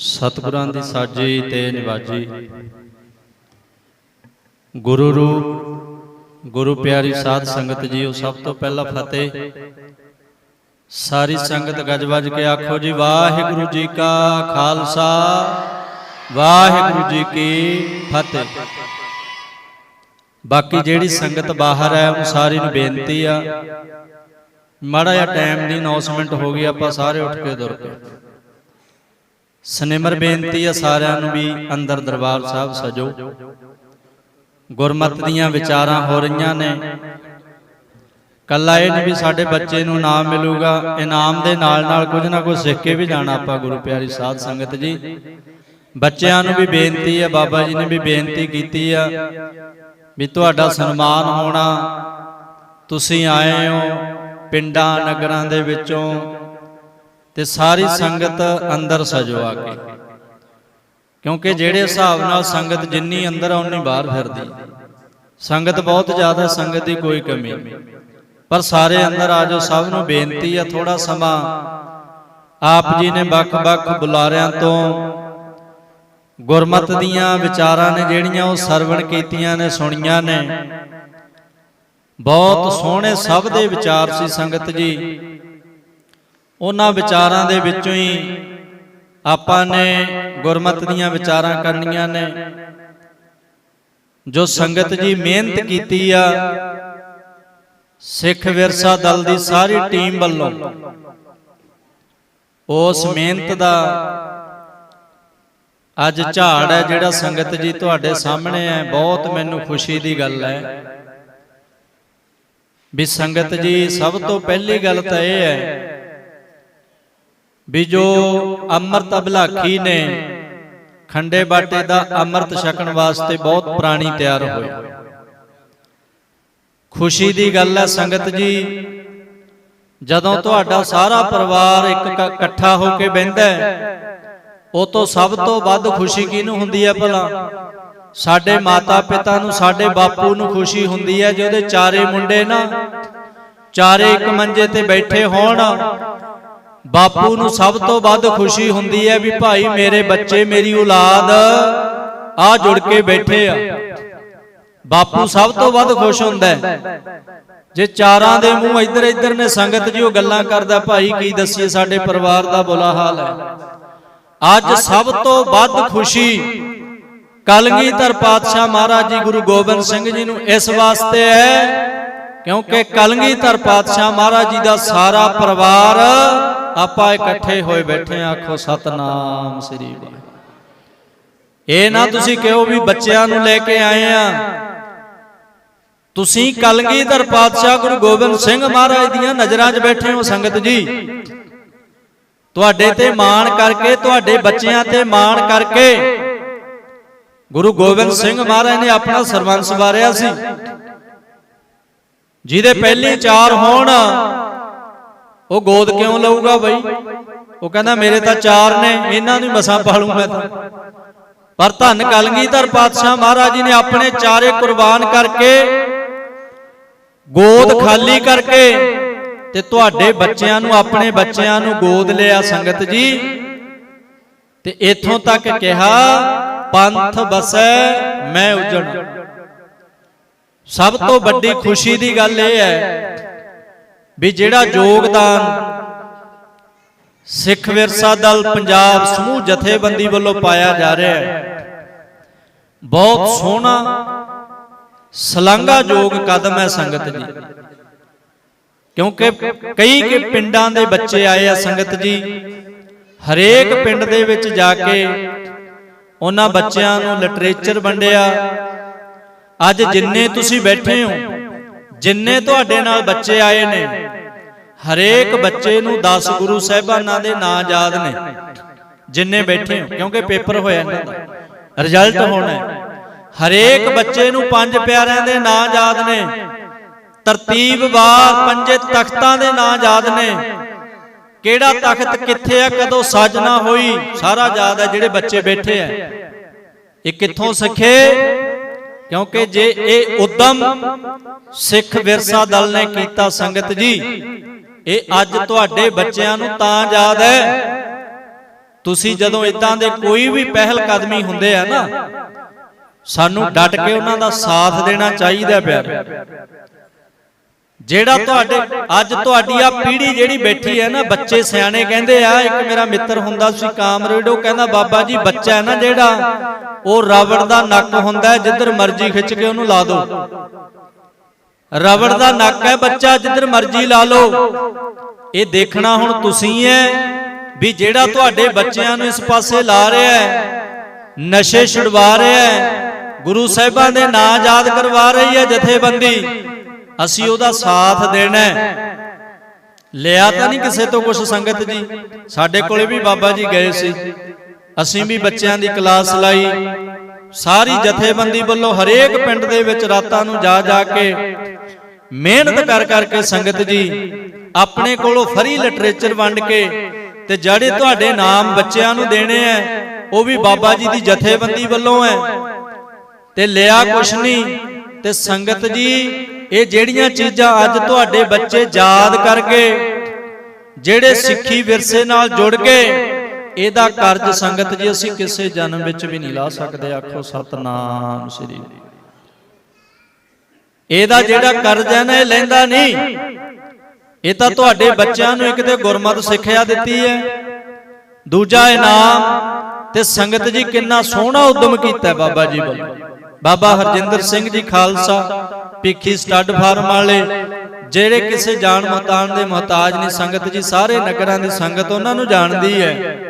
ਸਤਿਗੁਰਾਂ ਦੀ ਸਾਜੀ ਤੇ ਨਿਵਾਜੀ। ਗੁਰੂ ਰੂਪ, ਗੁਰੂ ਪਿਆਰੀ ਸਾਧ ਸੰਗਤ ਜੀਓ ਸਭ ਤੋਂ ਪਹਿਲਾਂ ਫਤਿਹ। ਸਾਰੀ ਸੰਗਤ ਗੱਜ ਵੱਜ ਕੇ ਆਖੋ ਜੀ, ਵਾਹਿਗੁਰੂ ਜੀ ਕਾ ਖਾਲਸਾ, ਵਾਹਿਗੁਰੂ ਜੀ ਕੀ ਫਤਿਹ। ਬਾਕੀ ਜਿਹੜੀ ਸੰਗਤ ਬਾਹਰ ਹੈ, ਉਹ ਸਾਰੀ ਨੂੰ ਬੇਨਤੀ ਆ। ਮਾੜਾ ਜਿਹਾ ਟਾਈਮ ਦੀ ਅਨਾਉਂਸਮੈਂਟ ਹੋ ਗਈ ਆਪਾਂ ਸਾਰੇ ਉੱਠ ਕੇ ਦੁਰ ਪਏ। ਸਨਿਮਰ ਬੇਨਤੀ ਆ ਸਾਰਿਆਂ ਨੂੰ ਵੀ ਅੰਦਰ ਦਰਬਾਰ ਸਾਹਿਬ ਸਜੋ। ਗੁਰਮਤ ਦੀਆਂ ਵਿਚਾਰਾਂ ਹੋ ਰਹੀਆਂ ਨੇ। ਕੱਲਾ ਇਹ ਨਹੀਂ ਵੀ ਸਾਡੇ ਬੱਚੇ ਨੂੰ ਇਨਾਮ ਮਿਲੂਗਾ, ਇਨਾਮ ਦੇ ਨਾਲ ਨਾਲ ਕੁਝ ਨਾ ਕੁਝ ਸਿੱਖ ਕੇ ਵੀ ਜਾਣਾ ਆਪਾਂ ਗੁਰੂ ਪਿਆਰੀ ਸਾਧ ਸੰਗਤ ਜੀ। ਬੱਚਿਆਂ ਨੂੰ ਵੀ ਬੇਨਤੀ ਹੈ ਬਾਬਾ ਜੀ ਨੇ ਵੀ ਬੇਨਤੀ ਕੀਤੀ ਆ ਵੀ ਤੁਹਾਡਾ ਸਨਮਾਨ ਹੋਣਾ। ਤੁਸੀਂ ਆਏ ਹੋ ਪਿੰਡਾਂ, ਨਗਰਾਂ ਦੇ ਵਿੱਚੋਂ। ਤੇ ਸਾਰੀ ਸੰਗਤ ਅੰਦਰ ਸਜੋ ਆ ਕੇ। ਕਿਉਂਕਿ ਜਿਹੜੇ ਹਿਸਾਬ ਨਾਲ ਸੰਗਤ ਜਿੰਨੀ ਅੰਦਰ ਆ ਉਨੀ ਬਾਹਰ ਫਿਰਦੀ। ਸੰਗਤ ਬਹੁਤ ਜ਼ਿਆਦਾ ਸੰਗਤ ਦੀ ਕੋਈ ਕਮੀ ਪਰ ਸਾਰੇ ਅੰਦਰ ਆ ਜਾਓ ਸਭ ਨੂੰ ਬੇਨਤੀ ਆ ਥੋੜਾ ਸਮਾਂ ਆਪ ਜੀ ਨੇ ਵੱਖ-ਵੱਖ ਬੁਲਾਰਿਆਂ ਤੋਂ ਗੁਰਮਤ ਦੀਆਂ ਵਿਚਾਰਾਂ ਨੇ ਜਿਹੜੀਆਂ ਉਹ ਸਰਵਣ ਕੀਤੀਆਂ ਨੇ ਸੁਣੀਆਂ ਨੇ। ਬਹੁਤ ਸੋਹਣੇ ਸਭ ਦੇ ਵਿਚਾਰ ਸੀ ਸੰਗਤ ਜੀ। ਉਹਨਾਂ ਵਿਚਾਰਾਂ ਦੇ ਵਿੱਚੋਂ ਹੀ ਆਪਾਂ ਨੇ ਗੁਰਮਤ ਦੀਆਂ ਵਿਚਾਰਾਂ ਕਰਨੀਆਂ ਨੇ। ਜੋ ਸੰਗਤ ਜੀ ਮਿਹਨਤ ਕੀਤੀ ਆ, ਸਿੱਖ ਵਿਰਸਾ ਦਲ ਦੀ ਸਾਰੀ ਟੀਮ ਵੱਲੋਂ, ਉਸ ਮਿਹਨਤ ਦਾ ਅੱਜ ਝਾੜ ਹੈ ਜਿਹੜਾ ਸੰਗਤ ਜੀ ਤੁਹਾਡੇ ਸਾਹਮਣੇ ਹੈ। ਬਹੁਤ ਮੈਨੂੰ ਖੁਸ਼ੀ ਦੀ ਗੱਲ ਹੈ ਵੀ ਸੰਗਤ ਜੀ ਸਭ ਤੋਂ ਪਹਿਲੀ ਗੱਲ ਤਾਂ ਇਹ ਹੈ ਵੀ ਜੋ ਅੰਮ੍ਰਿਤ ਅਭਲਾਖੀ ਨੇ, ਖੰਡੇ ਬਾਟੇ ਦਾ ਅੰਮ੍ਰਿਤ ਛਕਣ ਵਾਸਤੇ ਬਹੁਤ ਪ੍ਰਾਣੀ ਤਿਆਰ ਹੋਏ। ਖੁਸ਼ੀ ਦੀ ਗੱਲ ਹੈ ਸੰਗਤ ਜੀ, ਜਦੋਂ ਤੁਹਾਡਾ ਸਾਰਾ ਪਰਿਵਾਰ ਇੱਕ ਇਕੱਠਾ ਹੋ ਕੇ ਬਹਿੰਦਾ ਉਹ ਤੋਂ ਸਭ ਤੋਂ ਵੱਧ ਖੁਸ਼ੀ ਕਿਹਨੂੰ ਹੁੰਦੀ ਹੈ ਭਲਾ? ਸਾਡੇ ਮਾਤਾ ਪਿਤਾ ਨੂੰ, ਸਾਡੇ ਬਾਪੂ ਨੂੰ ਖੁਸ਼ੀ ਹੁੰਦੀ ਹੈ ਜੇ ਉਹਦੇ ਚਾਰੇ ਮੁੰਡੇ ਨਾ, ਚਾਰੇ ਇੱਕ ਮੰਜੇ ਤੇ ਬੈਠੇ ਹੋਣ ਬਾਪੂ ਨੂੰ ਸਭ ਤੋਂ ਵੱਧ ਖੁਸ਼ੀ ਹੁੰਦੀ ਹੈ ਵੀ ਭਾਈ ਮੇਰੇ ਬੱਚੇ, ਮੇਰੀ ਔਲਾਦ ਆ ਜੁੜ ਕੇ ਬੈਠੇ ਆ। ਬਾਪੂ ਸਭ ਤੋਂ ਵੱਧ ਖੁਸ਼ ਹੁੰਦਾ ਹੈ। ਜੇ ਚਾਰਾਂ ਦੇ ਮੂੰਹ ਇੱਧਰ ਇੱਧਰ ਨੇ ਸੰਗਤ ਜੀ ਉਹ ਗੱਲਾਂ ਕਰਦਾ, ਭਾਈ ਕੀ ਦੱਸੀਏ, ਸਾਡੇ ਪਰਿਵਾਰ ਦਾ ਬੁਲਾ ਹਾਲ ਹੈ। ਅੱਜ ਸਭ ਤੋਂ ਵੱਧ ਖੁਸ਼ੀ ਕਲਗੀਧਰ ਪਾਤਸ਼ਾਹ ਮਹਾਰਾਜ ਜੀ ਗੁਰੂ ਗੋਬਿੰਦ ਸਿੰਘ ਜੀ ਨੂੰ ਇਸ ਵਾਸਤੇ ਹੈ, ਕਿਉਂਕਿ ਕਲਗੀਧਰ ਪਾਤਸ਼ਾਹ ਮਹਾਰਾਜ ਜੀ ਦਾ ਸਾਰਾ ਪਰਿਵਾਰ ਆਪਾਂ ਇਕੱਠੇ ਹੋਏ ਬੈਠੇ ਆਖੋ ਸਤਨਾਮ ਸ੍ਰੀ ਵਾਹਿਗੁਰੂ। ਇਹ ਨਾ ਤੁਸੀਂ ਕਹੋ ਵੀ ਬੱਚਿਆਂ ਨੂੰ ਲੈ ਕੇ ਆਏ ਆ। ਤੁਸੀਂ ਕਲਗੀਧਰ ਪਾਤਸ਼ਾਹ ਗੁਰੂ ਗੋਬਿੰਦ ਸਿੰਘ ਮਹਾਰਾਜ ਦੀਆਂ ਨਜ਼ਰਾਂ 'ਚ ਬੈਠੇ ਹੋ ਸੰਗਤ ਜੀ। ਤੁਹਾਡੇ ਤੇ ਮਾਣ ਕਰਕੇ ਤੁਹਾਡੇ ਬੱਚਿਆਂ ਤੇ ਮਾਣ ਕਰਕੇ ਗੁਰੂ ਗੋਬਿੰਦ ਸਿੰਘ ਮਹਾਰਾਜ ਨੇ ਆਪਣਾ ਸਰਬੰਸ ਵਾਰਿਆ ਸੀ। ਜਿਹਦੇ ਪਹਿਲੀ ਚਾਰ ਹੋਣ ਉਹ ਗੋਦ ਕਿਉਂ ਲਊਗਾ ਬਈ? ਉਹ ਕਹਿੰਦਾ ਮੇਰੇ ਤਾਂ ਚਾਰ ਨੇ, ਇਹਨਾਂ ਨੂੰ ਮਸਾਂ ਪਾਲੂ ਮੈਂ ਤਾਂ। ਪਰ ਧੰਨ ਕਲਗੀਧਰ ਪਾਤਸ਼ਾਹ ਮਹਾਰਾਜ ਜੀ ਨੇ ਆਪਣੇ ਚਾਰੇ ਕੁਰਬਾਨ ਕਰਕੇ ਗੋਦ ਖਾਲੀ ਕਰਕੇ ਤੇ ਤੁਹਾਡੇ ਬੱਚਿਆਂ ਨੂੰ, ਆਪਣੇ ਬੱਚਿਆਂ ਨੂੰ ਗੋਦ ਲਿਆ ਸੰਗਤ ਜੀ। ਤੇ ਇਥੋਂ ਤੱਕ ਕਿਹਾ, ਪੰਥ ਬਸੈ, ਮੈਂ ਉਜੜ ਸਭ ਤੋਂ ਵੱਡੀ ਖੁਸ਼ੀ ਦੀ ਗੱਲ ਇਹ ਹੈ ਵੀ ਜਿਹੜਾ ਯੋਗਦਾਨ ਸਿੱਖ ਵਿਰਸਾ ਦਲ ਪੰਜਾਬ ਸਮੂਹ ਜਥੇਬੰਦੀ ਵੱਲੋਂ ਪਾਇਆ ਜਾ ਰਿਹਾ ਹੈ। ਬਹੁਤ ਸੋਹਣਾ ਸਲਾਘਾਯੋਗ ਕਦਮ ਹੈ ਸੰਗਤ ਜੀ। ਕਿਉਂਕਿ ਕਈ ਕਿ ਪਿੰਡਾਂ ਦੇ ਬੱਚੇ ਆਏ ਆ ਸੰਗਤ ਜੀ ਹਰੇਕ ਪਿੰਡ ਦੇ ਵਿੱਚ ਜਾ ਕੇ ਉਹਨਾਂ ਬੱਚਿਆਂ ਨੂੰ ਲਿਟਰੇਚਰ ਵੰਡਿਆ। ਅੱਜ ਜਿੰਨੇ ਤੁਸੀਂ ਬੈਠੇ ਹੋ ਜਿੰਨੇ ਤੁਹਾਡੇ ਨਾਲ ਬੱਚੇ ਆਏ ਨੇ ਹਰੇਕ ਬੱਚੇ ਨੂੰ 10 ਗੁਰੂ ਸਾਹਿਬਾਨਾਂ ਦੇ ਨਾਂ ਯਾਦ ਨੇ ਜਿੰਨੇ ਬੈਠੇ ਹੋ ਕਿਉਂਕਿ ਪੇਪਰ ਹੋਇਆ ਇਹਨਾਂ ਦਾ। ਰਿਜ਼ਲਟ ਹੋਣਾ। ਹੈ ਹਰੇਕ ਬੱਚੇ ਨੂੰ ਪੰਜ ਪਿਆਰਿਆਂ ਦੇ ਨਾਂ ਯਾਦ ਨੇ ਤਰਤੀਬਵਾਰ ਪੰਜੇ ਤਖਤਾਂ ਦੇ ਨਾਂ ਯਾਦ ਨੇ ਕਿਹੜਾ ਤਖਤ ਕਿੱਥੇ ਆ ਕਦੋਂ ਸਾਜਨਾ ਹੋਈ? ਸਾਰਾ ਯਾਦ ਹੈ ਜਿਹੜੇ ਬੱਚੇ ਬੈਠੇ ਆ। ਇਹ ਕਿੱਥੋਂ ਸਿੱਖੇ? ਕਿਉਂਕਿ ਜੇ ਇਹ ਉਦਮ ਸਿੱਖ ਵਿਰਸਾ ਦਲ ਨੇ ਕੀਤਾ ਸੰਗਤ ਜੀ। ਇਹ ਅੱਜ ਤੁਹਾਡੇ ਬੱਚਿਆਂ ਨੂੰ ਤਾਂ ਯਾਦ ਹੈ। ਤੁਸੀਂ ਜਦੋਂ ਇਦਾਂ ਦੇ ਕੋਈ ਵੀ ਪਹਿਲ ਕਦਮੀ ਹੁੰਦੇ ਆ ਨਾ ਸਾਨੂੰ ਡਟ ਕੇ ਉਹਨਾਂ ਦਾ ਸਾਥ ਦੇਣਾ ਚਾਹੀਦਾ ਪਿਆਰੇ ਜਿਹੜਾ ਤੁਹਾਡੇ ਅੱਜ ਤੁਹਾਡੀ ਆ ਪੀੜ੍ਹੀ ਜਿਹੜੀ ਬੈਠੀ ਹੈ ਨਾ ਬੱਚੇ ਸਿਆਣੇ ਕਹਿੰਦੇ ਆ ਇੱਕ ਮੇਰਾ ਮਿੱਤਰ ਹੁੰਦਾ ਸੀ ਕਾਮਰੇਡ ਉਹ ਕਹਿੰਦਾ ਬਾਬਾ ਜੀ ਬੱਚਾ ਹੈ ਨਾ ਜਿਹੜਾ ਉਹ ਰਬੜ ਦਾ ਨੱਕ ਹੁੰਦਾ ਜਿੱਧਰ ਮਰਜ਼ੀ ਖਿੱਚ ਕੇ ਉਹਨੂੰ ਲਾ ਦਿਓ ਰਬੜ ਦਾ ਨੱਕ ਹੈ ਬੱਚਾ, ਜਿੱਧਰ ਮਰਜ਼ੀ ਲਾ ਲਓ। ਇਹ ਦੇਖਣਾ ਹੁਣ ਤੁਸੀਂ ਹੈ ਵੀ ਜਿਹੜਾ ਤੁਹਾਡੇ ਬੱਚਿਆਂ ਨੂੰ ਇਸ ਪਾਸੇ ਲਾ ਰਿਹਾ ਹੈ ਨਸ਼ੇ ਛੁਡਵਾ ਰਿਹਾ ਹੈ ਗੁਰੂ ਸਾਹਿਬਾਂ ਦੇ ਨਾਂ ਯਾਦ ਕਰਵਾ ਰਹੀ ਹੈ ਜਥੇਬੰਦੀ। ਅਸੀਂ ਉਹਦਾ ਸਾਥ ਦੇਣਾ ਲਿਆ ਤਾਂ ਨਹੀਂ ਕਿਸੇ ਤੋਂ ਕੁਝ ਸੰਗਤ ਜੀ। ਸਾਡੇ ਕੋਲੇ ਵੀ ਬਾਬਾ ਜੀ ਗਏ ਸੀ। ਅਸੀਂ ਵੀ ਬੱਚਿਆਂ ਦੀ ਕਲਾਸ ਲਾਈ। ਸਾਰੀ ਜਥੇਬੰਦੀ ਵੱਲੋਂ ਹਰੇਕ ਪਿੰਡ ਦੇ ਵਿੱਚ ਰਾਤਾਂ ਨੂੰ ਜਾ ਜਾ ਕੇ ਮਿਹਨਤ ਕਰ ਕਰਕੇ ਸੰਗਤ ਜੀ ਆਪਣੇ ਕੋਲੋਂ ਫਰੀ ਲਿਟਰੇਚਰ ਵੰਡ ਕੇ ਤੇ ਜਿਹੜੇ ਤੁਹਾਡੇ ਨਾਮ ਬੱਚਿਆਂ ਨੂੰ ਦੇਣੇ ਆ ਉਹ ਵੀ ਬਾਬਾ ਜੀ ਦੀ ਜਥੇਬੰਦੀ ਵੱਲੋਂ ਹੈ ਤੇ ਲਿਆ ਕੁਛ ਨਹੀਂ ਤੇ ਸੰਗਤ ਜੀ ਇਹ ਜਿਹੜੀਆਂ ਚੀਜ਼ਾਂ ਅੱਜ ਤੁਹਾਡੇ ਬੱਚੇ ਯਾਦ ਕਰਕੇ ਜਿਹੜੇ ਸਿੱਖੀ ਵਿਰਸੇ ਨਾਲ ਜੁੜ ਗਏ ਇਹਦਾ ਕਰਜ਼ ਸੰਗਤ ਜੀ ਅਸੀਂ ਕਿਸੇ ਜਨਮ ਵਿੱਚ ਵੀ ਨਹੀਂ ਲਾ ਸਕਦੇ ਆਖੋ ਸਤਨਾਮ ਸ੍ਰੀ ਇਹਦਾ ਜਿਹੜਾ ਕਰਜ਼ ਹੈ ਨਾ ਇਹ ਲੈਂਦਾ ਨਹੀਂ। ਇਹ ਤਾਂ ਤੁਹਾਡੇ ਬੱਚਿਆਂ ਨੂੰ ਇੱਕ ਤੇ ਗੁਰਮਤਿ ਸਿੱਖਿਆ ਦਿੱਤੀ ਹੈ। ਦੂਜਾ ਇਨਾਮ ਤੇ ਸੰਗਤ ਜੀ ਕਿੰਨਾ ਸੋਹਣਾ ਉਦਮ ਕੀਤਾ ਬਾਬਾ ਜੀ ਵੱਲੋਂ। ਬਾਬਾ ਹਰਜਿੰਦਰ ਸਿੰਘ ਜੀ ਖਾਲਸਾ ਭਿੱਖੀ ਸਟੱਡ ਫਾਰਮ ਵਾਲੇ ਜਿਹੜੇ ਕਿਸੇ ਜਾਣ ਮਤਾਨ ਦੇ ਮੁਹਤਾਜ ਨਹੀਂ ਸੰਗਤ ਜੀ ਸਾਰੇ ਨਗਰਾਂ ਦੀ ਸੰਗਤ ਉਹਨਾਂ ਨੂੰ ਜਾਣਦੀ ਹੈ।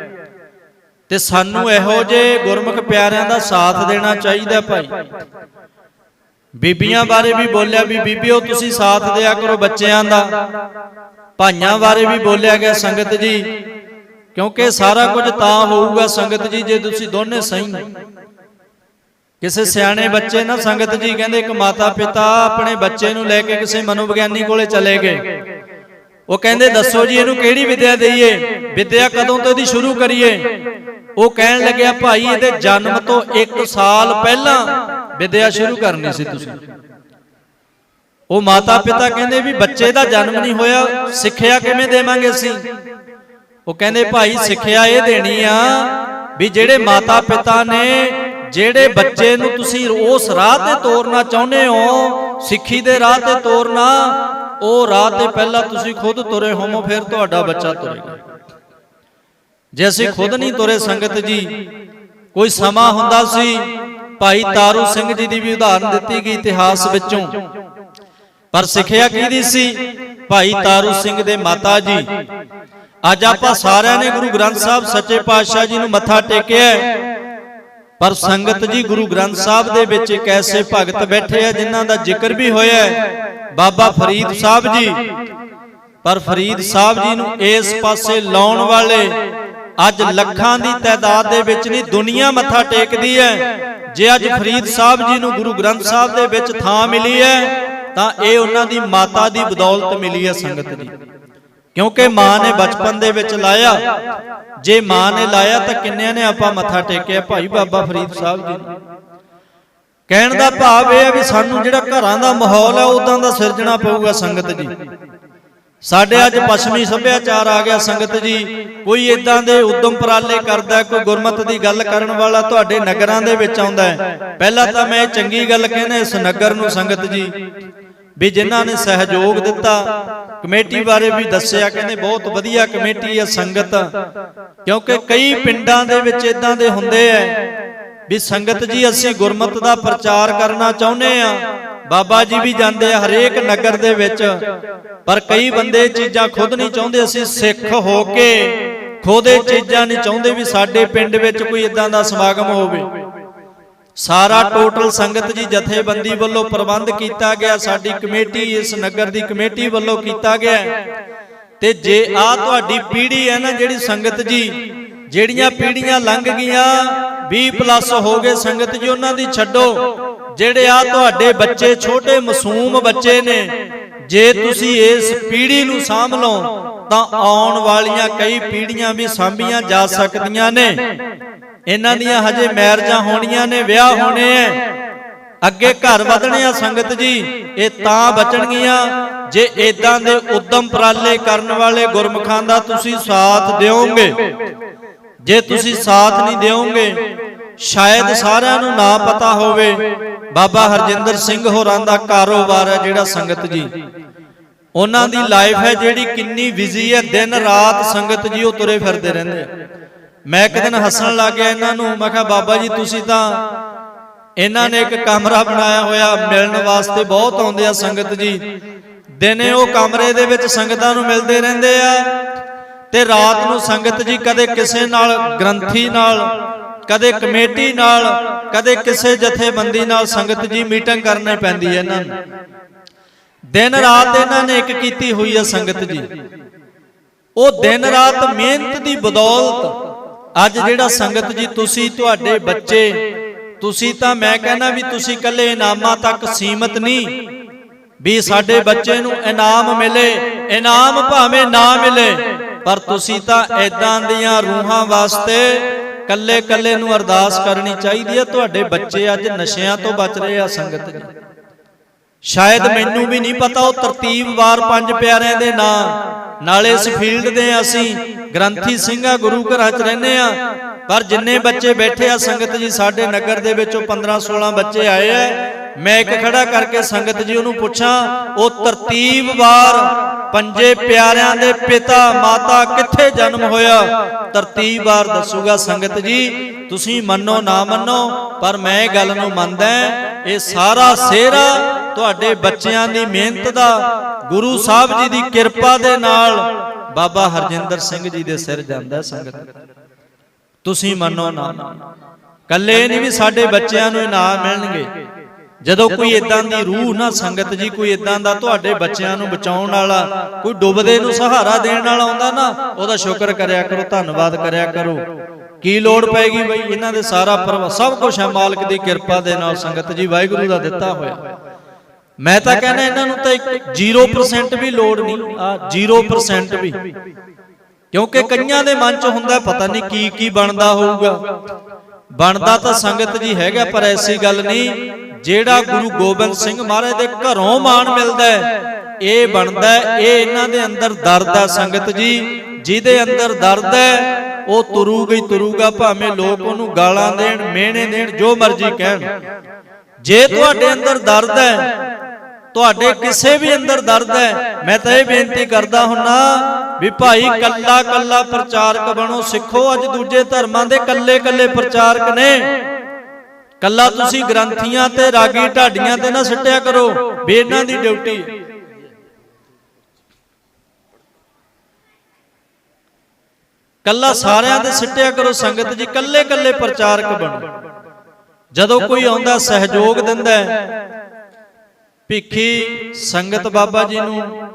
ਤੇ ਸਾਨੂੰ ਇਹੋ ਜੇ ਗੁਰਮੁਖ ਪਿਆਰਿਆਂ ਦਾ ਸਾਥ ਦੇਣਾ ਚਾਹੀਦਾ ਭਾਈ। ਬੀਬੀਆਂ ਬਾਰੇ ਵੀ ਬੋਲਿਆ ਵੀ ਬੀਬੀਓ ਤੁਸੀਂ ਸਾਥ ਦਿਆ ਕਰੋ ਬੱਚਿਆਂ ਦਾ। ਭਾਈਆਂ ਬਾਰੇ ਵੀ ਬੋਲਿਆ ਗਿਆ ਸੰਗਤ ਜੀ। ਕਿਉਂਕਿ ਸਾਰਾ ਕੁਝ ਤਾਂ ਹੋਊਗਾ ਸੰਗਤ ਜੀ ਜੇ ਤੁਸੀਂ ਦੋਨੇ ਸਹੀ ਕਿਸੇ ਸਿਆਣੇ ਬੱਚੇ ਨਾ ਸੰਗਤ ਜੀ ਕਹਿੰਦੇ ਇੱਕ ਮਾਤਾ ਪਿਤਾ ਆਪਣੇ ਬੱਚੇ ਨੂੰ ਲੈ ਕੇ ਕਿਸੇ ਮਨੋਵਿਗਿਆਨੀ ਕੋਲੇ ਚਲੇ ਗਏ। ਉਹ ਕਹਿੰਦੇ ਦੱਸੋ ਜੀ ਇਹਨੂੰ ਕਿਹੜੀ ਵਿਦਿਆ ਦਈਏ? ਵਿਦਿਆ ਕਦੋਂ ਤੋਂ ਇਹਦੀ ਸ਼ੁਰੂ ਕਰੀਏ? ਉਹ ਕਹਿਣ ਲੱਗਿਆ ਭਾਈ ਇਹਦੇ ਜਨਮ ਤੋਂ 1 ਸਾਲ ਪਹਿਲਾਂ ਵਿਦਿਆ ਸ਼ੁਰੂ ਕਰਨੀ ਸੀ ਤੁਸੀਂ। ਉਹ ਮਾਤਾ ਪਿਤਾ ਕਹਿੰਦੇ ਵੀ ਬੱਚੇ ਦਾ ਜਨਮ ਨਹੀਂ ਹੋਇਆ ਸਿੱਖਿਆ ਕਿਵੇਂ ਦੇਵਾਂਗੇ ਅਸੀਂ? ਉਹ ਕਹਿੰਦੇ ਭਾਈ ਸਿੱਖਿਆ ਇਹ ਦੇਣੀ ਆ ਵੀ ਜਿਹੜੇ ਮਾਤਾ ਪਿਤਾ ਨੇ ਜਿਹੜੇ ਬੱਚੇ ਨੂੰ ਤੁਸੀਂ ਉਸ ਰਾਹ ਤੇ ਤੋਰਨਾ ਚਾਹੁੰਦੇ ਹੋ ਸਿੱਖੀ ਦੇ ਰਾਹ ਤੇ ਤੋਰਨਾ ਉਹ ਰਾਹ ਤੇ ਪਹਿਲਾਂ ਤੁਸੀਂ ਖੁਦ ਤੁਰੇ ਹੋਵੋ ਫਿਰ ਤੁਹਾਡਾ ਬੱਚਾ ਤੁਰੇਗਾ। ਜੇ ਅਸੀਂ ਖੁਦ ਨਹੀਂ ਤੁਰੇ ਸੰਗਤ ਜੀ ਕੋਈ ਸਮਾਂ ਹੁੰਦਾ ਸੀ? ਭਾਈ ਤਾਰੂ ਸਿੰਘ ਜੀ ਦੀ ਵੀ ਉਦਾਹਰਨ ਦਿੱਤੀ ਗਈ ਇਤਿਹਾਸ ਵਿੱਚੋਂ। ਪਰ ਸਿੱਖਿਆ ਕਿਹਦੀ ਸੀ? ਭਾਈ ਤਾਰੂ ਸਿੰਘ ਦੇ ਮਾਤਾ ਜੀ। ਅੱਜ ਆਪਾਂ ਸਾਰਿਆਂ ਨੇ ਗੁਰੂ ਗ੍ਰੰਥ ਸਾਹਿਬ ਸੱਚੇ ਪਾਤਸ਼ਾਹ ਜੀ ਨੂੰ ਮੱਥਾ ਟੇਕਿਆ। ਪਰ ਸੰਗਤ ਜੀ ਗੁਰੂ ਗ੍ਰੰਥ ਸਾਹਿਬ ਦੇ ਵਿੱਚ ਇੱਕ ਐਸੇ ਭਗਤ ਬੈਠੇ ਆ ਜਿਨ੍ਹਾਂ ਦਾ ਜ਼ਿਕਰ ਵੀ ਹੋਇਆ ਹੈ? ਬਾਬਾ ਫਰੀਦ ਸਾਹਿਬ ਜੀ। ਪਰ ਫਰੀਦ ਸਾਹਿਬ ਜੀ ਨੂੰ ਇਸ ਪਾਸੇ ਲਾਉਣ ਵਾਲੇ ਅੱਜ ਲੱਖਾਂ ਦੀ ਤਾਦਾਦ ਦੇ ਵਿੱਚ ਨਹੀਂ, ਦੁਨੀਆ ਮੱਥਾ ਟੇਕਦੀ ਹੈ। ਜੇ ਅੱਜ ਫਰੀਦ ਸਾਹਿਬ ਜੀ ਨੂੰ ਗੁਰੂ ਗ੍ਰੰਥ ਸਾਹਿਬ ਦੇ ਵਿੱਚ ਥਾਂ ਮਿਲੀ ਹੈ, ਤਾਂ ਇਹ ਉਹਨਾਂ ਦੀ ਮਾਤਾ ਦੀ ਬਦੌਲਤ ਮਿਲੀ ਹੈ ਸੰਗਤ ਜੀ ਕਿਉਂਕਿ ਮਾਂ ਨੇ ਬਚਪਨ ਦੇ ਵਿੱਚ ਲਾਇਆ। ਜੇ ਮਾਂ ਨੇ ਲਾਇਆ ਤਾਂ ਕਿੰਨਿਆਂ ਨੇ ਆਪਾਂ ਮੱਥਾ ਟੇਕਿਆ? ਭਾਈ ਬਾਬਾ ਫਰੀਦ ਸਾਹਿਬ ਜੀ ਨੂੰ। ਕਹਿਣ ਦਾ ਭਾਵ ਇਹ ਹੈ ਵੀ ਸਾਨੂੰ ਜਿਹੜਾ ਘਰਾਂ ਦਾ ਮਾਹੌਲ ਹੈ ਉਦਾਂ ਦਾ ਸਿਰਜਣਾ ਪਊਗਾ ਸੰਗਤ ਜੀ। ਸਾਡੇ ਅੱਜ ਪੱਛਮੀ ਸੱਭਿਆਚਾਰ ਆ ਗਿਆ ਸੰਗਤ ਜੀ। ਕੋਈ ਇਦਾਂ ਦੇ ਉਦਮ ਪਰਾਲੇ ਕਰਦਾ ਕੋਈ ਗੁਰਮਤ ਦੀ ਗੱਲ ਕਰਨ ਵਾਲਾ ਤੁਹਾਡੇ ਨਗਰਾਂ ਦੇ ਵਿੱਚ ਆਉਂਦਾ ਪਹਿਲਾਂ ਤਾਂ ਮੈਂ ਚੰਗੀ ਗੱਲ ਕਹਿੰਦਾ ਇਸ ਨਗਰ ਨੂੰ ਸੰਗਤ ਜੀ। ਵੀ ਜਿਨ੍ਹਾਂ ਨੇ ਸਹਿਯੋਗ ਦਿੱਤਾ ਕਮੇਟੀ ਬਾਰੇ ਵੀ ਦੱਸਿਆ ਕਹਿੰਦੇ ਬਹੁਤ ਵਧੀਆ ਕਮੇਟੀ ਹੈ ਸੰਗਤ। ਕਿਉਂਕਿ ਕਈ ਪਿੰਡਾਂ ਦੇ ਵਿੱਚ ਇਦਾਂ ਦੇ ਹੁੰਦੇ ਐ ਵੀ ਸੰਗਤ ਜੀ ਅਸੀਂ ਗੁਰਮਤ ਦਾ ਪ੍ਰਚਾਰ ਕਰਨਾ ਚਾਹੁੰਦੇ ਆ ਬਾਬਾ ਜੀ ਵੀ ਜਾਂਦੇ ਆ ਹਰੇਕ ਨਗਰ ਦੇ ਵਿੱਚ, ਪਰ ਕਈ ਬੰਦੇ ਚੀਜ਼ਾਂ ਖੁਦ ਨਹੀਂ ਚਾਹੁੰਦੇ, ਅਸੀਂ ਸਿੱਖ ਹੋ ਕੇ ਖੁਦ ਇਹ ਚੀਜ਼ਾਂ ਨਹੀਂ ਚਾਹੁੰਦੇ ਵੀ ਸਾਡੇ ਪਿੰਡ ਵਿੱਚ ਕੋਈ ਇਦਾਂ ਦਾ ਸਮਾਗਮ ਹੋਵੇ। ਸਾਰਾ ਟੋਟਲ ਸੰਗਤ ਜੀ ਜਥੇਬੰਦੀ ਵੱਲੋਂ ਪ੍ਰਬੰਧ ਕੀਤਾ ਗਿਆ, ਸਾਡੀ ਕਮੇਟੀ ਇਸ ਨਗਰ ਦੀ ਕਮੇਟੀ ਵੱਲੋਂ ਕੀਤਾ ਗਿਆ। ਤੇ ਜੇ ਆ ਤੁਹਾਡੀ ਪੀੜ੍ਹੀ ਹੈ ਨਾ ਜਿਹੜੀ ਸੰਗਤ ਜੀ, ਜਿਹੜੀਆਂ ਪੀੜ੍ਹੀਆਂ ਲੰਘ ਗਈਆਂ 20 ਪਲੱਸ ਹੋ ਗਏ ਸੰਗਤ ਜੀ, ਉਹਨਾਂ ਦੀ ਛੱਡੋ। ਜਿਹੜੇ ਆ ਤੁਹਾਡੇ ਬੱਚੇ ਛੋਟੇ ਮਾਸੂਮ ਬੱਚੇ ਨੇ, ਜੇ ਤੁਸੀਂ ਇਸ ਪੀੜ੍ਹੀ ਨੂੰ ਸਾਂਭ ਲਓ, ਤਾਂ ਆਉਣ ਵਾਲੀਆਂ ਕਈ ਪੀੜ੍ਹੀਆਂ ਵੀ ਸਾਂਭੀਆਂ ਜਾ ਸਕਦੀਆਂ ਨੇ। ਇਹਨਾਂ ਦੀਆਂ ਹਜੇ ਮੈਰਿਜਾਂ ਹੋਣੀਆਂ ਨੇ, ਵਿਆਹ ਹੋਣੇ ਐ। ਅੱਗੇ ਘਰ ਵਧਣੇ ਆ ਸੰਗਤ ਜੀ, ਇਹ ਤਾਂ ਬਚਣਗੀਆਂ। ਜੇ ਇਦਾਂ ਦੇ ਉਦਮ ਪਰਾਲੇ ਕਰਨ ਵਾਲੇ ਗੁਰਮਖਾਂ ਦਾ ਤੁਸੀਂ ਸਾਥ ਦਿਓਗੇ। ਜੇ ਤੁਸੀਂ ਸਾਥ ਨਹੀਂ ਦਿਓਗੇ, ਸ਼ਾਇਦ ਸਾਰਿਆਂ ਨੂੰ ਨਾ ਪਤਾ ਹੋਵੇ। ਬਾਬਾ ਹਰਜਿੰਦਰ ਸਿੰਘ ਹੋਰਾਂ ਦਾ ਕਾਰੋਬਾਰ ਹੈ ਜਿਹੜਾ ਸੰਗਤ ਜੀ। ਉਹਨਾਂ ਦੀ ਲਾਈਫ ਹੈ ਜਿਹੜੀ ਕਿੰਨੀ ਬਿਜ਼ੀ ਹੈ, ਦਿਨ ਰਾਤ ਸੰਗਤ ਜੀ ਉਹ ਤੁਰੇ ਫਿਰਦੇ ਰਹਿੰਦੇ ਮੈਂ ਇੱਕ ਦਿਨ ਹੱਸਣ ਲੱਗ ਗਿਆ ਇਹਨਾਂ ਨੂੰ, ਮੈਂ ਕਿਹਾ, ਬਾਬਾ ਜੀ, ਤੁਸੀਂ ਤਾਂ ਇਹਨਾਂ ਨੇ ਇੱਕ ਕਮਰਾ ਬਣਾਇਆ ਹੋਇਆ, ਮਿਲਣ ਵਾਸਤੇ ਬਹੁਤ ਆਉਂਦੇ ਆ ਸੰਗਤ ਜੀ। ਦਿਨੇ ਉਹ ਕਮਰੇ ਦੇ ਵਿੱਚ ਸੰਗਤਾਂ ਨੂੰ ਮਿਲਦੇ ਰਹਿੰਦੇ ਆ ਤੇ ਰਾਤ ਨੂੰ ਸੰਗਤ ਜੀ ਕਦੇ ਕਿਸੇ ਨਾਲ ਗ੍ਰੰਥੀ ਨਾਲ, ਕਦੇ ਕਮੇਟੀ ਨਾਲ, ਕਦੇ ਕਿਸੇ ਜਥੇਬੰਦੀ ਨਾਲ ਸੰਗਤ ਜੀ ਮੀਟਿੰਗ ਕਰਨੀ ਪੈਂਦੀ ਹੈ ਇਹਨਾਂ ਨੂੰ। ਦਿਨ ਰਾਤ ਇਹਨਾਂ ਨੇ ਇੱਕ ਕੀਤੀ ਹੋਈ ਹੈ ਸੰਗਤ ਜੀ। ਉਹ ਦਿਨ ਰਾਤ ਮਿਹਨਤ ਦੀ ਬਦੌਲਤ, ਅੱਜ ਜਿਹੜਾ ਸੰਗਤ ਜੀ ਤੁਸੀਂ ਤੁਹਾਡੇ ਬੱਚੇ, ਤੁਸੀਂ ਤਾਂ ਮੈਂ ਕਹਿੰਦਾ ਵੀ ਤੁਸੀਂ ਇਕੱਲੇ ਇਨਾਮਾਂ ਤੱਕ ਸੀਮਤ ਨਹੀਂ, ਵੀ ਸਾਡੇ ਬੱਚੇ ਨੂੰ ਇਨਾਮ ਮਿਲੇ, ਇਨਾਮ ਭਾਵੇਂ ਨਾ ਮਿਲੇ ਪਰ ਤੁਸੀਂ ਤਾਂ ਐਦਾਂ ਦੀਆਂ ਰੂਹਾਂ ਵਾਸਤੇ ਕੱਲੇ ਕੱਲੇ ਨੂੰ ਅਰਦਾਸ ਕਰਨੀ ਚਾਹੀਦੀ ਹੈ। ਤੁਹਾਡੇ ਬੱਚੇ ਅੱਜ ਨਸ਼ਿਆਂ ਤੋਂ ਬਚ ਰਹੇ ਆ ਸੰਗਤ ਜੀ। ਸ਼ਾਇਦ ਮੈਨੂੰ ਵੀ ਨਹੀਂ ਪਤਾ ਉਹ ਤਰਤੀਬਵਾਰ ਪੰਜ ਪਿਆਰਿਆਂ ਦੇ ਨਾਂ। ਨਾਲੇ ਇਸ ਫੀਲਡ ਦੇ ਅਸੀਂ ਗ੍ਰੰਥੀ ਸਿੰਘਾ ਗੁਰੂ ਘਰਾਂ 'ਚ ਰਹਿੰਦੇ ਆ। ਪਰ ਜਿੰਨੇ ਬੱਚੇ ਬੈਠੇ ਆ ਸੰਗਤ ਜੀ, ਸਾਡੇ ਨਗਰ ਦੇ ਵਿੱਚ ਉਹ 15 16 ਬੱਚੇ ਆਏ ਆ। ਮੈਂ ਇੱਕ ਖੜਾ ਕਰਕੇ ਸੰਗਤ ਜੀ ਉਹਨੂੰ ਪੁੱਛਾਂ ਉਹ ਤਰਤੀਬਵਾਰ ਪੰਜੇ ਪਿਆਰਿਆਂ ਦੇ ਪਿਤਾ ਮਾਤਾ ਕਿੱਥੇ ਜਨਮ ਹੋਇਆ? ਤਰਤੀਬਵਾਰ ਦੱਸੂਗਾ ਸੰਗਤ ਜੀ ਤੁਸੀਂ ਮੰਨੋ ਨਾ ਮੰਨੋ ਪਰ ਮੈਂ ਗੱਲ ਨੂੰ ਮੰਨਦਾ ਇਹ ਸਾਰਾ ਸਿਹਰਾ ਤੁਹਾਡੇ ਬੱਚਿਆਂ ਦੀ ਮਿਹਨਤ ਦਾ ਗੁਰੂ ਸਾਹਿਬ ਜੀ ਦੀ ਕਿਰਪਾ ਦੇ ਨਾਲ ਬਾਬਾ ਹਰਜਿੰਦਰ ਸਿੰਘ ਜੀ ਦੇ ਸਿਰ ਜਾਂਦਾ ਸੰਗਤ। ਤੁਸੀਂ ਮੰਨੋ ਨਾ ਕੱਲੇ ਨਹੀਂ ਵੀ ਸਾਡੇ ਬੱਚਿਆਂ ਨੂੰ ਇਨਾਮ ਮਿਲਣਗੇ। ਜਦੋਂ ਕੋਈ ਇਦਾਂ ਦੀ ਰੂਹ ਨਾ ਸੰਗਤ ਜੀ ਕੋਈ ਇਦਾਂ ਦਾ ਤੁਹਾਡੇ ਬੱਚਿਆਂ ਨੂੰ ਬਚਾਉਣ ਵਾਲਾ ਕੋਈ ਡੁੱਬਦੇ ਨੂੰ ਸਹਾਰਾ ਦੇਣ ਵਾਲਾ ਆਉਂਦਾ ਨਾ ਉਹਦਾ ਸ਼ੁਕਰ ਕਰਿਆ ਕਰੋ ਧੰਨਵਾਦ ਕਰਿਆ ਕਰੋ। ਕੀ ਲੋੜ ਪੈਗੀ ਬਈ ਇਹਨਾਂ ਦੇ ਸਾਰਾ ਪਰਵ ਸਭ ਕੁਝ ਹੈ ਮਾਲਕ ਦੀ ਕਿਰਪਾ ਦੇ ਨਾਲ ਸੰਗਤ ਜੀ ਵਾਹਿਗੁਰੂ ਦਾ ਦਿੱਤਾ ਹੋਇਆ। ਮੈਂ ਤਾਂ ਕਹਿੰਦਾ ਇਹਨਾਂ ਨੂੰ ਤਾਂ 0% ਵੀ ਲੋੜ ਨਹੀਂ ਆ 0% ਵੀ। ਕਿਉਂਕਿ ਕਈਆਂ ਦੇ ਮਨ 'ਚ ਹੁੰਦਾ ਪਤਾ ਨਹੀਂ ਕੀ ਕੀ ਬਣਦਾ ਹੋਊਗਾ ਬਣਦਾ ਤਾਂ ਸੰਗਤ ਜੀ ਹੈਗਾ, ਪਰ ਐਸੀ ਗੱਲ ਨਹੀਂ। ਜਿਹੜਾ ਗੁਰੂ ਗੋਬਿੰਦ ਸਿੰਘ ਮਹਾਰਾਜ ਦੇ ਘਰੋਂ ਮਾਣ ਮਿਲਦਾ ਹੈ, ਇਹ ਬਣਦਾ ਇਹ ਇਹਨਾਂ ਦੇ ਅੰਦਰ ਦਰਦ ਹੈ ਸੰਗਤ ਜੀ। ਜਿਹਦੇ ਅੰਦਰ ਦਰਦ ਹੈ, ਉਹ ਤੁਰੂਗਾ ਹੀ ਤੁਰੂਗਾ, ਭਾਵੇਂ ਲੋਕ ਉਹਨੂੰ ਗਾਲਾਂ ਦੇਣ, ਮਿਹਣੇ ਦੇਣ, ਜੋ ਮਰਜ਼ੀ ਕਹਿਣ। ਜੇ ਤੁਹਾਡੇ ਅੰਦਰ ਦਰਦ ਹੈ ਤੁਹਾਡੇ ਕਿਸੇ ਵੀ ਅੰਦਰ ਦਰਦ ਹੈ ਮੈਂ ਤਾਂ ਇਹ ਬੇਨਤੀ ਕਰਦਾ ਹੁੰਨਾ ਵੀ ਭਾਈ ਕੱਲਾ ਕੱਲਾ ਪ੍ਰਚਾਰਕ ਬਣੋ ਸਿੱਖੋ ਅੱਜ ਦੂਜੇ ਧਰਮਾਂ ਦੇ ਕੱਲੇ ਕੱਲੇ ਪ੍ਰਚਾਰਕ ਨੇ। ਕੱਲਾ ਤੁਸੀਂ ਗ੍ਰੰਥੀਆਂ ਤੇ ਰਾਗੀ ਢਾਡੀਆਂ ਤੇ ਨਾ ਸਿੱਟਿਆ ਕਰੋ। ਵੀ ਇਹਨਾਂ ਦੀ ਡਿਊਟੀ ਹੈ। ਕੱਲਾ ਸਾਰਿਆਂ ਦੇ ਸਿੱਟਿਆ ਕਰੋ ਸੰਗਤ ਜੀ ਕੱਲੇ ਕੱਲੇ ਪ੍ਰਚਾਰਕ ਬਣੋ। ਜਦੋਂ ਕੋਈ ਆਉਂਦਾ ਸਹਿਯੋਗ ਦਿੰਦਾ ਭਿੱਖੀ ਸੰਗਤ ਬਾਬਾ ਜੀ ਨੂੰ,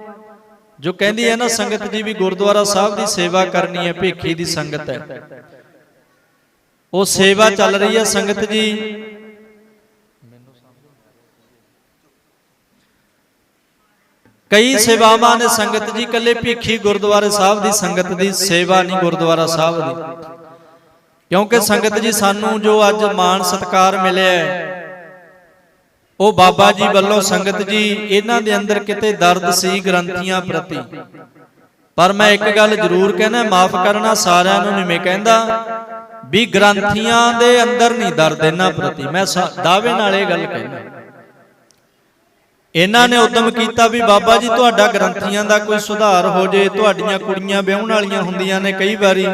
ਜੋ ਕਹਿੰਦੀ ਹੈ ਨਾ, ਸੰਗਤ ਜੀ ਵੀ ਗੁਰਦੁਆਰਾ ਸਾਹਿਬ ਦੀ ਸੇਵਾ ਕਰਨੀ ਹੈ, ਭਿੱਖੀ ਦੀ ਸੰਗਤ ਹੈ। ਉਹ ਸੇਵਾ ਚੱਲ ਰਹੀ ਹੈ, ਸੰਗਤ ਜੀ। ਕਈ ਸੇਵਾਵਾਂ ਨੇ ਸੰਗਤ ਜੀ ਕੱਲੇ ਭਿੱਖੀ ਗੁਰਦੁਆਰੇ ਸਾਹਿਬ ਦੀ ਸੰਗਤ ਦੀ ਸੇਵਾ ਨਹੀਂ, ਗੁਰਦੁਆਰਾ ਸਾਹਿਬ ਦੀ। ਕਿਉਂਕਿ ਸੰਗਤ ਜੀ ਸਾਨੂੰ ਜੋ ਅੱਜ ਮਾਣ ਸਤਕਾਰ ਮਿਲਿਆ ਉਹ ਬਾਬਾ ਜੀ ਵੱਲੋਂ ਸੰਗਤ ਜੀ ਇਹਨਾਂ ਦੇ ਅੰਦਰ ਕਿਤੇ ਦਰਦ ਸੀ ਗ੍ਰੰਥੀਆਂ ਪ੍ਰਤੀ। ਪਰ ਮੈਂ ਇੱਕ ਗੱਲ ਜ਼ਰੂਰ ਕਹਿਣਾ ਮਾਫ ਕਰਨਾ ਸਾਰਿਆਂ ਨੂੰ ਨਹੀਂ ਮੈਂ ਕਹਿੰਦਾ ਵੀ ਗ੍ਰੰਥੀਆਂ ਦੇ ਅੰਦਰ ਨਹੀਂ ਦਰਦ ਇਹਨਾਂ ਪ੍ਰਤੀ। ਮੈਂ ਦਾਅਵੇ ਨਾਲ ਇਹ ਗੱਲ ਕਹਿੰਦਾ। ਇਹਨਾਂ ਨੇ ਉਦਮ ਕੀਤਾ ਵੀ ਬਾਬਾ ਜੀ ਤੁਹਾਡਾ ਗ੍ਰੰਥੀਆਂ ਦਾ ਕੋਈ ਸੁਧਾਰ ਹੋ ਜੇ ਤੁਹਾਡੀਆਂ ਕੁੜੀਆਂ ਵਿਆਹਣ ਵਾਲੀਆਂ ਹੁੰਦੀਆਂ ਨੇ ਕਈ ਵਾਰੀ।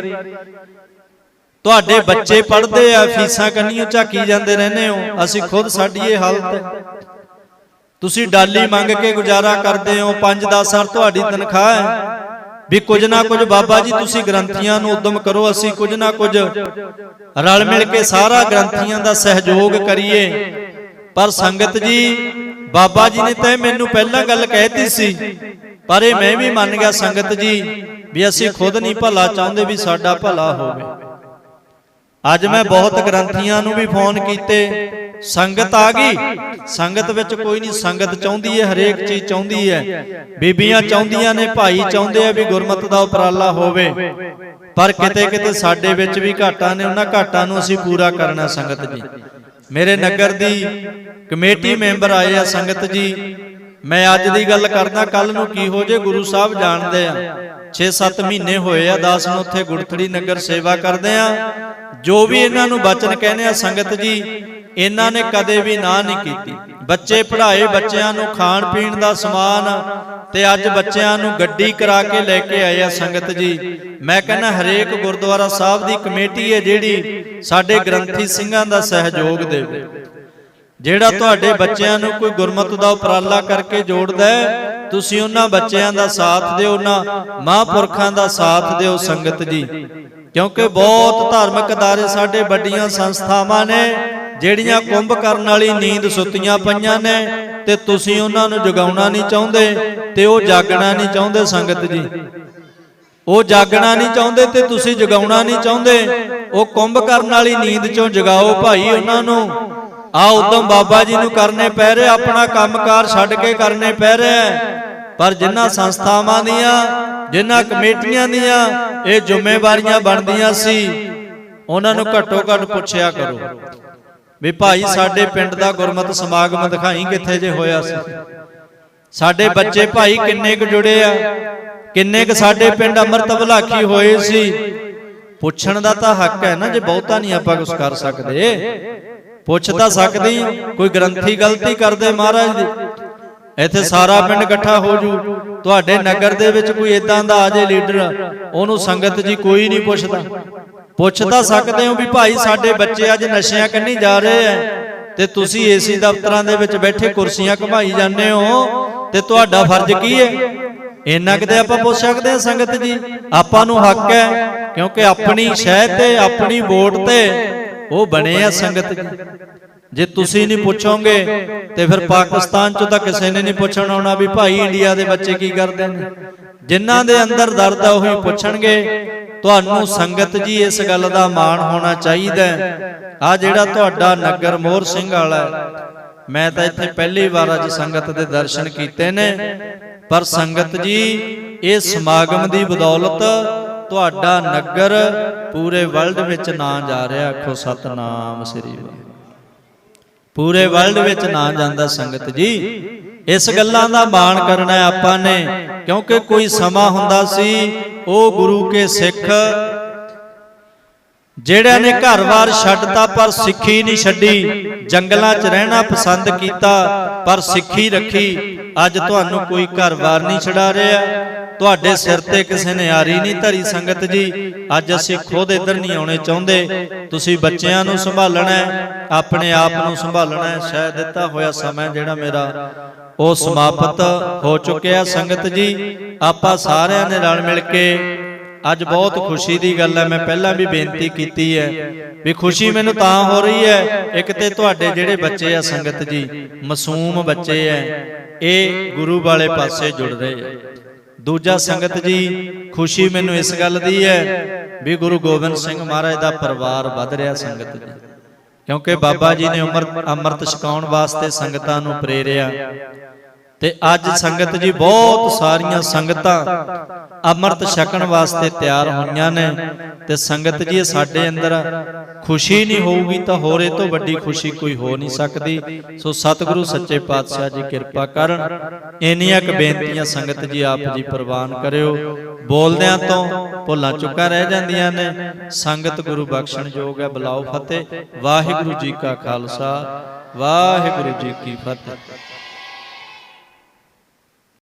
ਤੁਹਾਡੇ ਬੱਚੇ ਪੜ੍ਹਦੇ ਆ ਫੀਸਾਂ ਕੰਨੀਓ ਝਾਕੀ ਜਾਂਦੇ ਰਹਿੰਦੇ ਹੋ। ਅਸੀਂ ਖੁਦ ਸਾਡੀ ਇਹ ਹਾਲਤ ਹੈ। ਤੁਸੀਂ ਡਾਲੀ ਮੰਗ ਕੇ ਗੁਜ਼ਾਰਾ ਕਰਦੇ ਹੋ 5-10 ਸਾਲ ਤੁਹਾਡੀ ਤਨਖਾਹ ਹੈ। ਵੀ ਕੁਝ ਨਾ ਕੁਝ ਬਾਬਾ ਜੀ ਤੁਸੀਂ ਗ੍ਰੰਥੀਆਂ ਨੂੰ ਉਦਮ ਕਰੋ ਅਸੀਂ ਕੁਝ ਨਾ ਕੁਝ ਰਲ ਮਿਲ ਕੇ ਸਾਰਾ ਗ੍ਰੰਥੀਆਂ ਦਾ ਸਹਿਯੋਗ ਕਰੀਏ। ਪਰ ਸੰਗਤ ਜੀ ਬਾਬਾ ਜੀ ਨੇ ਤਾਂ ਮੈਨੂੰ ਪਹਿਲਾਂ ਗੱਲ ਕਹਿਤੀ ਸੀ। ਪਰ ਇਹ ਮੈਂ ਵੀ ਮੰਨ ਗਿਆ ਸੰਗਤ ਜੀ ਵੀ ਅਸੀਂ ਖੁਦ ਨਹੀਂ ਭਲਾ ਚਾਹੁੰਦੇ ਵੀ ਸਾਡਾ ਭਲਾ ਹੋਵੇ ਅੱਜ ਮੈਂ ਬਹੁਤ ਗ੍ਰੰਥੀਆਂ ਨੂੰ ਵੀ ਫੋਨ ਕੀਤੇ। ਸੰਗਤ ਆ ਗਈ। ਸੰਗਤ ਵਿੱਚ ਕੋਈ ਨਹੀਂ, ਸੰਗਤ ਚਾਹੁੰਦੀ ਹੈ, ਹਰੇਕ ਚੀਜ਼ ਚਾਹੁੰਦੀ ਹੈ। ਬੀਬੀਆਂ ਚਾਹੁੰਦੀਆਂ ਨੇ, ਭਾਈ ਚਾਹੁੰਦੇ ਆ ਵੀ ਗੁਰਮਤ ਦਾ ਉਪਰਾਲਾ ਹੋਵੇ। ਪਰ ਕਿਤੇ ਕਿਤੇ ਸਾਡੇ ਵਿੱਚ ਵੀ ਘਾਟਾਂ ਨੇ, ਉਹਨਾਂ ਘਾਟਾਂ ਨੂੰ ਅਸੀਂ ਪੂਰਾ ਕਰਨਾ ਸੰਗਤ ਜੀ। ਮੇਰੇ ਨਗਰ ਦੀ ਕਮੇਟੀ ਮੈਂਬਰ ਆਏ ਆ ਸੰਗਤ ਜੀ। ਮੈਂ ਅੱਜ ਦੀ ਗੱਲ ਕਰਦਾ ਕੱਲ ਨੂੰ ਕੀ ਹੋ ਜੇ, ਗੁਰੂ ਸਾਹਿਬ ਜਾਣਦੇ ਆ। 6-7 ਮਹੀਨੇ ਹੋਏ ਆ ਦਾਸ ਨੂੰ ਉੱਥੇ ਗੁਰਥੜੀ ਨਗਰ ਸੇਵਾ ਕਰਦੇ ਆ। ਜੋ ਵੀ ਇਹਨਾਂ ਨੂੰ ਬਚਨ ਕਹਿੰਦੇ ਆ ਸੰਗਤ ਜੀ ਇਹਨਾਂ ਨੇ ਕਦੇ ਵੀ ਨਾ ਨਹੀਂ ਕੀਤੀ। ਬੱਚੇ ਪੜ੍ਹਾਏ ਬੱਚਿਆਂ ਨੂੰ ਖਾਣ ਪੀਣ ਦਾ ਸਮਾਨ ਤੇ ਅੱਜ ਬੱਚਿਆਂ ਨੂੰ ਗੱਡੀ ਕਰਾ ਕੇ ਲੈ ਕੇ ਆਏ ਆ ਸੰਗਤ ਜੀ। ਮੈਂ ਕਹਿੰਦਾ ਹਰੇਕ ਗੁਰਦੁਆਰਾ ਸਾਹਿਬ ਦੀ ਕਮੇਟੀ ਹੈ ਜਿਹੜੀ ਸਾਡੇ ਗ੍ਰੰਥੀ ਸਿੰਘਾਂ ਦਾ ਸਹਿਯੋਗ ਦੇਵੇ। ਜਿਹੜਾ ਤੁਹਾਡੇ ਬੱਚਿਆਂ ਨੂੰ ਕੋਈ ਗੁਰਮਤਿ ਦਾ ਉਪਰਾਲਾ ਕਰਕੇ ਜੋੜਦਾ ਹੈ ਤੁਸੀਂ ਉਹਨਾਂ ਬੱਚਿਆਂ ਦਾ ਸਾਥ ਦਿਓ, ਉਹਨਾਂ ਮਹਾਂਪੁਰਖਾਂ ਦਾ ਸਾਥ ਦਿਓ ਸੰਗਤ ਜੀ। ਕਿਉਂਕਿ ਬਹੁਤ ਧਾਰਮਿਕ ਅਦਾਰੇ ਸਾਡੇ ਵੱਡੀਆਂ ਸੰਸਥਾਵਾਂ ਨੇ, ਜਿਹੜੀਆਂ ਕੁੰਭ ਕਰਨ ਵਾਲੀ ਨੀਂਦ ਸੁੱਤੀਆਂ ਪਈਆਂ ਨੇ ਤੇ ਤੁਸੀਂ ਉਹਨਾਂ ਨੂੰ ਜਗਾਉਣਾ ਨਹੀਂ ਚਾਹੁੰਦੇ ਤੇ ਉਹ ਜਾਗਣਾ ਨਹੀਂ ਚਾਹੁੰਦੇ ਸੰਗਤ ਜੀ। ਉਹ ਜਾਗਣਾ ਨਹੀਂ ਚਾਹੁੰਦੇ ਤੇ ਤੁਸੀਂ ਜਗਾਉਣਾ ਨਹੀਂ ਚਾਹੁੰਦੇ। ਉਹ ਕੁੰਭ ਕਰਨ ਵਾਲੀ ਨੀਂਦ ਚੋਂ ਜਗਾਓ ਭਾਈ ਉਹਨਾਂ ਨੂੰ। ਆ ਉਦਮ ਬਾਬਾ ਜੀ ਨੂੰ ਕਰਨੇ ਪੈ ਰਹੇ ਆਪਣਾ ਕੰਮਕਾਰ ਛੱਡ ਕੇ ਕਰਨੇ ਪੈ ਰਹੇ। ਪਰ ਜਿਨ੍ਹਾਂ ਸੰਸਥਾਵਾਂ ਦੀਆਂ ਜਿਨ੍ਹਾਂ ਕਮੇਟੀਆਂ ਦੀਆਂ ਇਹ ਜ਼ਿੰਮੇਵਾਰੀਆਂ ਬਣਦੀਆਂ ਸੀ। ਉਹਨਾਂ ਨੂੰ ਘੱਟੋ ਘੱਟ ਪੁੱਛਿਆ ਕਰੋ। ਵੀ ਭਾਈ ਸਾਡੇ ਪਿੰਡ ਦਾ ਗੁਰਮਤਿ ਸਮਾਗਮ ਦਿਖਾਈ ਕਿੱਥੇ ਜੇ ਹੋਇਆ ਸੀ? ਸਾਡੇ ਬੱਚੇ ਭਾਈ ਕਿੰਨੇ ਕੁ ਜੁੜੇ ਆ? ਕਿੰਨੇ ਕੁ ਸਾਡੇ ਪਿੰਡ ਅੰਮ੍ਰਿਤ ਭਲਾਖੀ ਹੋਏ ਸੀ? ਪੁੱਛਣ ਦਾ ਤਾਂ ਹੱਕ ਹੈ ਨਾ ਜੇ ਬਹੁਤਾ ਨਹੀਂ ਆਪਾਂ ਕੁਝ ਕਰ ਸਕਦੇ। ਪੁੱਛ ਤਾਂ ਸਕਦੀ, ਕੋਈ ਗ੍ਰੰਥੀ ਗਲਤੀ ਕਰਦੇ ਮਹਾਰਾਜ ਦੀ। ਇੱਥੇ ਸਾਰਾ ਪਿੰਡ ਇਕੱਠਾ ਹੋ ਜੂ। ਤੁਹਾਡੇ ਨਗਰ ਦੇ ਵਿੱਚ ਕੋਈ ਇਦਾਂ ਦਾ ਆ ਜੇ ਲੀਡਰ, ਉਹਨੂੰ ਸੰਗਤ ਜੀ ਕੋਈ ਨਹੀਂ ਪੁੱਛਦਾ। ਪੁੱਛ ਤਾਂ ਸਕਦੇ ਹੋ ਵੀ ਭਾਈ ਸਾਡੇ ਬੱਚੇ ਅੱਜ ਨਸ਼ਿਆਂ ਕੰਨੀ ਜਾ ਰਹੇ ਐ। ਤੇ ਤੁਸੀਂ ਏਸੀ ਦਫ਼ਤਰਾਂ ਦੇ ਵਿੱਚ ਬੈਠੇ ਕੁਰਸੀਆਂ ਘਮਾਈ ਜਾਂਦੇ ਹੋ, ਤੇ ਤੁਹਾਡਾ ਫਰਜ਼ ਕੀ ਹੈ ਇੰਨਾ ਕਿਤੇ ਆਪਾਂ ਪੁੱਛ ਸਕਦੇ ਹਾਂ ਸੰਗਤ ਜੀ। ਆਪਾਂ ਨੂੰ ਹੱਕ ਹੈ ਕਿਉਂਕਿ ਆਪਣੀ ਸ਼ਹਿ ਤੇ, ਆਪਣੀ ਵੋਟ ਤੇ ਉਹ ਬਣੇ ਆ ਸੰਗਤ। ਜੇ ਤੁਸੀਂ ਨਹੀਂ ਪੁੱਛੋਗੇ, ਤੇ ਫਿਰ ਪਾਕਿਸਤਾਨ ਚੋਂ ਤਾਂ ਕਿਸੇ ਨੇ ਨਹੀਂ ਪੁੱਛਣ ਆਉਣਾ ਵੀ ਭਾਈ ਇੰਡੀਆ ਦੇ ਬੱਚੇ ਕੀ ਕਰਦੇ ਨੇ। ਜਿਨ੍ਹਾਂ ਦੇ ਅੰਦਰ ਦਰਦ ਆ, ਉਹੀ ਪੁੱਛਣਗੇ। ਤੁਹਾਨੂੰ ਸੰਗਤ ਜੀ ਇਸ ਗੱਲ ਦਾ ਮਾਣ ਹੋਣਾ ਚਾਹੀਦਾ ਆ ਜਿਹੜਾ ਤੁਹਾਡਾ ਨਗਰ ਮੋਹਰ ਸਿੰਘ ਵਾਲਾ ਮੈਂ ਤਾਂ ਇੱਥੇ ਪਹਿਲੀ ਵਾਰ ਅੱਜ ਸੰਗਤ ਦੇ ਦਰਸ਼ਨ ਕੀਤੇ ਨੇ। ਪਰ ਸੰਗਤ ਜੀ, ਇਹ ਸਮਾਗਮ ਦੀ ਬਦੌਲਤ ਤੁਹਾਡਾ ਨਗਰ ਪੂਰੇ ਵਰਲਡ ਵਿੱਚ ਨਾਂ ਜਾ ਰਿਹਾ। ਆਖੋ ਸਤਨਾਮ ਸ੍ਰੀ ਵਾਹਿਗੁਰੂ। ਪੂਰੇ ਵਰਲਡ ਵਿੱਚ ਨਾਂ ਜਾਂਦਾ ਸੰਗਤ ਜੀ। ਇਸ ਗੱਲਾਂ ਦਾ ਮਾਣ ਕਰਨਾ ਆਪਾਂ ਨੇ, ਕਿਉਂਕਿ ਕੋਈ ਸਮਾਂ ਹੁੰਦਾ ਸੀ, ਉਹ ਗੁਰੂ ਕੇ ਸਿੱਖ ਜਿਹੜਿਆਂ ਨੇ ਘਰ-ਬਾਰ ਛੱਡਤਾ, ਪਰ ਸਿੱਖੀ ਨਹੀਂ ਛੱਡੀ। ਜੰਗਲਾਂ 'ਚ ਰਹਿਣਾ ਪਸੰਦ ਕੀਤਾ, ਪਰ ਸਿੱਖੀ ਰੱਖੀ। ਅੱਜ ਤੁਹਾਨੂੰ ਕੋਈ ਘਰ-ਬਾਰ ਨਹੀਂ ਛਡਾ ਰਿਹਾ। ਤੁਹਾਡੇ ਸਿਰ ਤੇ ਕਿਸੇ ਨੇ ਆਰੀ ਨਹੀਂ ਧਰੀ ਸੰਗਤ ਜੀ। ਅੱਜ ਅਸੀਂ ਖੁਦ ਇੱਧਰ ਨਹੀਂ ਆਉਣੇ ਚਾਹੁੰਦੇ। ਤੁਸੀਂ ਬੱਚਿਆਂ ਨੂੰ ਸੰਭਾਲਣਾ ਹੈ, ਆਪਣੇ ਆਪ ਨੂੰ ਸੰਭਾਲਣਾ ਹੈ। ਸ਼ਾਇਦ ਦਿੱਤਾ ਹੋਇਆ ਸਮਾਂ ਜਿਹੜਾ ਮੇਰਾ, ਉਹ ਸਮਾਪਤ ਹੋ ਚੁੱਕਿਆ ਸੰਗਤ ਜੀ। ਆਪਾਂ ਸਾਰਿਆਂ ਨੇ ਰਲ ਮਿਲ ਕੇ ਅੱਜ ਬਹੁਤ ਖੁਸ਼ੀ ਦੀ ਗੱਲ ਹੈ। ਮੈਂ ਪਹਿਲਾਂ ਵੀ ਬੇਨਤੀ ਕੀਤੀ ਹੈ ਵੀ ਖੁਸ਼ੀ ਮੈਨੂੰ ਤਾਂ ਹੋ ਰਹੀ ਹੈ। ਇੱਕ ਤੇ ਤੁਹਾਡੇ ਜਿਹੜੇ ਬੱਚੇ ਆ ਸੰਗਤ ਜੀ, ਮਾਸੂਮ ਬੱਚੇ ਆ, ਇਹ ਗੁਰੂ ਵਾਲੇ ਪਾਸੇ ਜੁੜ ਰਹੇ ਆ। ਦੂਜਾ ਸੰਗਤ ਜੀ, ਖੁਸ਼ੀ ਮੈਨੂੰ ਇਸ ਗੱਲ ਦੀ ਹੈ ਵੀ ਗੁਰੂ ਗੋਬਿੰਦ ਸਿੰਘ ਮਹਾਰਾਜ ਦਾ ਪਰਿਵਾਰ ਵੱਧ ਰਿਹਾ ਸੰਗਤ ਜੀ। ਕਿਉਂਕਿ ਬਾਬਾ ਜੀ ਨੇ ਉਮਰ ਅੰਮ੍ਰਿਤ ਛਕਾਉਣ ਵਾਸਤੇ ਸੰਗਤਾਂ ਨੂੰ ਪ੍ਰੇਰਿਆ। ਤੇ ਅੱਜ ਸੰਗਤ ਜੀ ਬਹੁਤ ਸਾਰੀਆਂ ਸੰਗਤਾਂ ਅੰਮ੍ਰਿਤ ਛਕਣ ਵਾਸਤੇ ਤਿਆਰ ਹੋਈਆਂ ਨੇ ਤੇ ਸੰਗਤ ਜੀ ਸਾਡੇ ਅੰਦਰ ਖੁਸ਼ੀ ਨਹੀਂ ਹੋਊਗੀ ਤਾਂ ਹੋਰ ਇਹ ਤੋਂ ਵੱਡੀ ਖੁਸ਼ੀ ਕੋਈ ਹੋ ਨਹੀਂ ਸਕਦੀ। ਸੋ ਸਤਿਗੁਰੂ ਸੱਚੇ ਪਾਤਸ਼ਾਹ ਜੀ ਕਿਰਪਾ ਕਰਨ। ਇੰਨੀਆਂ ਕੁ ਬੇਨਤੀਆਂ ਸੰਗਤ ਜੀ ਆਪ ਜੀ ਪ੍ਰਵਾਨ ਕਰਿਓ। ਬੋਲਦਿਆਂ ਤੋਂ ਭੁੱਲਾਂ ਚੁੱਕਾ ਰਹਿ ਜਾਂਦੀਆਂ ਨੇ। ਸੰਗਤ ਗੁਰੂ ਬਖਸ਼ਣ ਯੋਗ ਹੈ। ਬੁਲਾਓ ਫਤਿਹ। ਵਾਹਿਗੁਰੂ ਜੀ ਕਾ ਖਾਲਸਾ। ਵਾਹਿਗੁਰੂ ਜੀ ਕੀ ਫਤਿਹ।